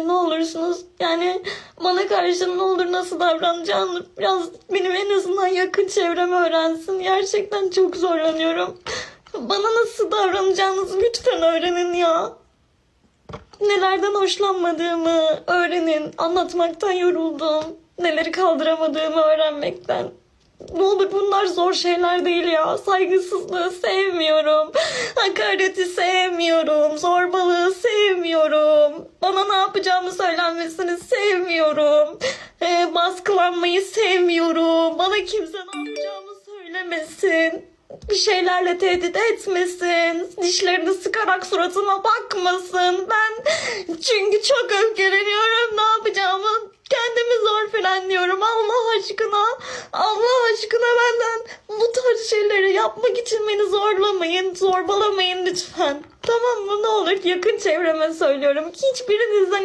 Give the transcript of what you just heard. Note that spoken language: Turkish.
Ne olursunuz yani bana karşı ne olur nasıl davranacağını biraz benim en azından yakın çevrem öğrensin. Gerçekten çok zorlanıyorum. Bana nasıl davranacağınızı lütfen öğrenin ya. Nelerden hoşlanmadığımı öğrenin. Anlatmaktan yoruldum. Neleri kaldıramadığımı öğrenmekten. Ne olur bunlar zor şeyler değil ya. Saygısızlığı sevmiyorum. Hakareti sevmiyorum. Ne yapacağımı söylenmesini sevmiyorum. Ee, baskılanmayı sevmiyorum. Bana kimse ne yapacağımı söylemesin. Bir şeylerle tehdit etmesin. Dişlerini sıkarak suratıma bakmasın. Ben çünkü çok öfkeleniyorum. Ne yapacağımı kendimi zor frenliyorum. Allah aşkına. Allah aşkına benden bu tarz şeyleri yapmak için beni zorlamayın. Zorbalamayın lütfen. Tamam mı? Ne olur yakın çevreme söylüyorum. Hiçbirinizden